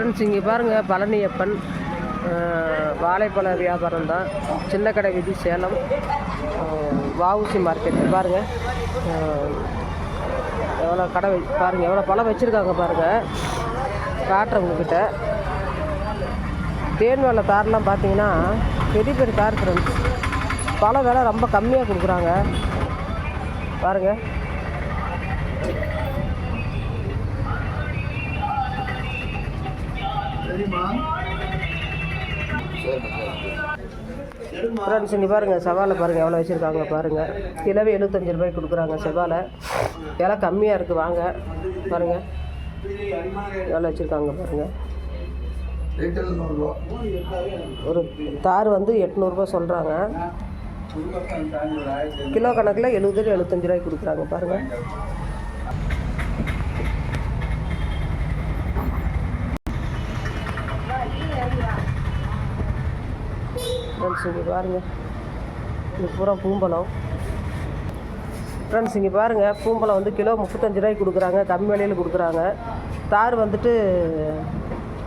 Friends இங்கே பாருங்கள் பழனியப்பன் வாழைப்பழ வியாபாரம் தான். சின்ன கடை வீதி சேலம். வாவுசி மார்க்கெட் பாருங்கள் எவ்வளோ கடை வை பாருங்கள் எவ்வளோ பழம் வச்சுருக்காங்க பாருங்கள் காட்டுறேன் உங்ககிட்ட. தேன் வேலை தார்லாம் பார்த்தீங்கன்னா பெரிய பெரிய தார் ஃப்ரெண்ட்ஸ். பழம் விலை ரொம்ப கம்மியாக கொடுக்குறாங்க. பாருங்கள் ஃப்ரெண்ட்ஸ் இங்கே பாருங்கள் செவ்வாழை பாருங்கள் எவ்வளோ வச்சுருக்காங்க பாருங்கள் கிலோவே எழுபத்தஞ்சு ரூபாய்க்கு கொடுக்குறாங்க செவாலை. விலை கம்மியாக இருக்குது வாங்க. பாருங்கள் எவ்வளோ வச்சுருக்காங்க பாருங்கள் ஒரு தார் வந்து எட்நூறுபா சொல்கிறாங்க கிலோ கணக்கில் எழுபது எழுபத்தஞ்சு ரூபாய்க்கு கொடுக்குறாங்க பாருங்கள் ஃப்ரெண்ட்ஸ் இங்கே பாருங்கள் இது பூரா பூம்பழம். ஃப்ரெண்ட்ஸ் இங்கே பாருங்கள் பூம்பழம் வந்து கிலோ முப்பத்தஞ்சு ரூபாய்க்கு கொடுக்குறாங்க. கம்மி விலையில் கொடுக்குறாங்க. தார் வந்துட்டு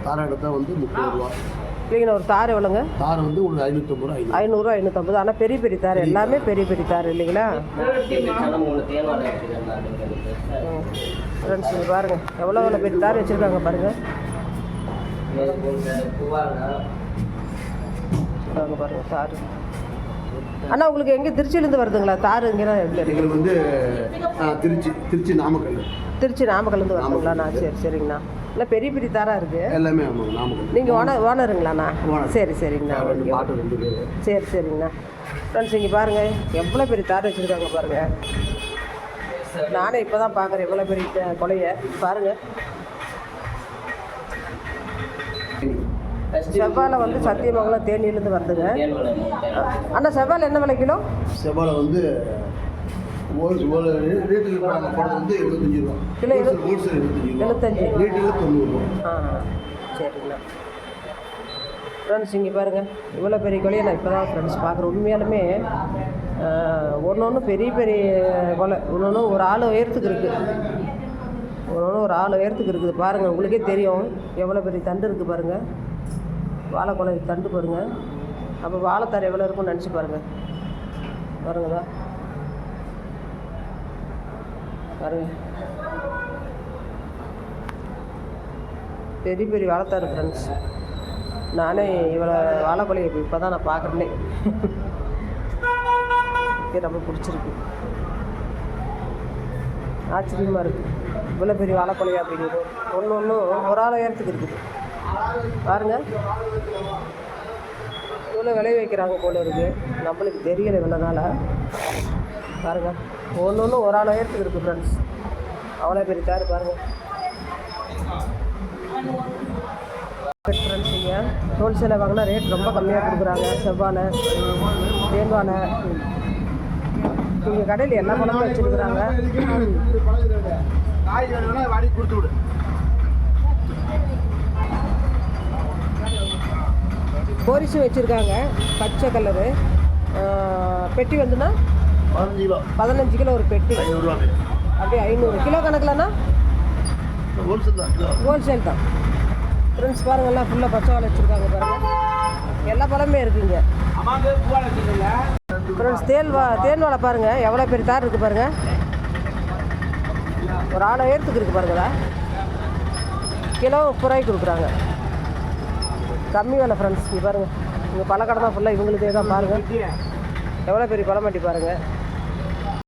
தார் எடுத்தால் வந்து முப்பது ரூபா. இல்லைங்கண்ணா ஒரு தார் எவ்வளோங்க? தார் வந்து ஒரு ஐநூற்றம்பது ரூபா ஐநூறு. ஐநூறுரூவா ஐநூற்றம்பது ஆனால் பெரிய பெரிய தார். எல்லாமே பெரிய பெரிய தார் இல்லைங்களா? ஃப்ரெண்ட்ஸ் இங்கே பாருங்கள் எவ்வளோ எவ்வளோ பெரிய தார் வச்சுருக்காங்க பாருங்கள் வச்சுருக்காங்க பாருங்கள் தார். அண்ணா உங்களுக்கு எங்கே திருச்சியிலேருந்து வருதுங்களா? தார் இருக்கு? எங்களுக்கு வந்து திருச்சி திருச்சி நாமக்கல். திருச்சி நாமக்கல்லேருந்து வருதுங்களாண்ணா சரி சரிங்கண்ணா. இல்லை பெரிய பெரிய தாராக இருக்குது எல்லாமே நீங்கள் ஓனர் ஓனருங்களாண்ணா ஓனர். சரி சரிங்கண்ணா. சரி சரிங்கண்ணா. ஃப்ரெண்ட்ஸ் இங்கே பாருங்கள் எவ்வளோ பெரிய தார் வச்சுருக்காங்க பாருங்கள் நானே இப்போ தான் பார்க்குறேன் எவ்வளோ பெரிய கொலைய. பாருங்கள் செவ்வாழை வந்து சத்தியமங்கலம் தேனியிலேருந்து வருதுங்க. அண்ணா செவ்வாழை என்ன விலை கிலோ? செவ்வாழை வந்து ரேட்டில் நாங்கள் போடுறது வந்து எழுபத்தஞ்சு ரூபா. கிலோ எழு- ஹோல்சேல் எழுபத்தஞ்சு ரூபா. எழுபத்தஞ்சு ரீட்டில் தொண்ணூறு ரூபா. ஆ சரிங்கண்ணா. ஃப்ரெண்ட்ஸ் இங்கே பாருங்கள் இவ்வளோ பெரிய கொலையை நான் இப்போ தான் ஃப்ரெண்ட்ஸ் பார்க்குறேன். உண்மையாலுமே ஒன்று ஒன்று பெரிய பெரிய கொலை. ஒன்று ஒன்று ஒரு ஆள் உயரத்துக்கு இருக்குது ஒன்று ஒன்று ஒரு ஆள் உயரத்துக்கு இருக்குது. பாருங்கள் உங்களுக்கே தெரியும். எவ்வளோ பெரிய தண்டு இருக்குது பாருங்கள் வாழைக்கொலை தண்டு பாருங்கள் அப்போ வாழைத்தார் எவ்வளோ இருக்கும்னு நினச்சி பாருங்கள் பாருங்கதா. பாருங்க. பெரிய பெரிய வாழைத்தார் ஃப்ரெண்ட்ஸ் நானே இவ்வளோ வாழைக்கொலையை இப்போ தான் நான் பார்க்குறேனே. எனக்கு ரொம்ப பிடிச்சிருக்கு. ஆச்சரியமாக இருக்குது இவ்வளோ பெரிய வாழைக்கொலையா அப்படிங்கிறது ஒன்று ஒன்றும் ஒரு ஆள் உயரத்துக்கு இருக்குது. பாருங்கள் இவ்வளோ விலை வைக்கிறாங்க போல இருக்குது நம்மளுக்கு தெரியலை இவ்வளோனால பாருங்கள் ஒன்று ஒன்று ஒரு ஆள் உயரத்துக்கு இருக்குது ஃப்ரெண்ட்ஸ் அவ்வளோ பெரிய தார் பாருங்கள் ஃப்ரெண்ட்ஸ் ஹோல்சேலில் வாங்கினா ரேட் ரொம்ப கம்மியாக கொடுக்குறாங்க. செவ்வாழை தேங்கானை இங்கே கடையில் எல்லா பழமும் வச்சுருக்குறாங்க? காய் வேணும்னா வாடி கொடுத்து விடு. கோரிஸும் வச்சுருக்காங்க. பச்சை கலரு. பெட்டி வந்துன்னா? பதினஞ்சு கிலோ. பதினஞ்சு கிலோ ஒரு பெட்டி. அப்படியே ஐநூறு. கிலோ கணக்கில்னா ஹோல்சேல் தான் ஹோல்சேல் தான். ஃப்ரெண்ட்ஸ் பாருங்கள்லாம் ஃபுல்லாக பச்சை வாழை வச்சுருக்காங்க பாருங்கள் எல்லா பழமே இருக்குங்க. ஃப்ரெண்ட்ஸ் தேன் வா தேன் வாழை பாருங்கள் எவ்வளோ பெரிய தார் இருக்குது பாருங்கள் ஒரு ஆளை உயரத்துக்கு இருக்குது பாருங்களா கிலோ முப்பது ரூபாய்க்கு கொடுக்குறாங்க. கம்மி வேலை ஃப்ரெண்ட்ஸ் இங்கே பாருங்கள் இங்கே பழக்கடை தான் ஃபுல்லாக இவங்களுக்கே தான் பாருங்கள் எவ்வளோ பெரிய பழமாட்டி பாருங்கள்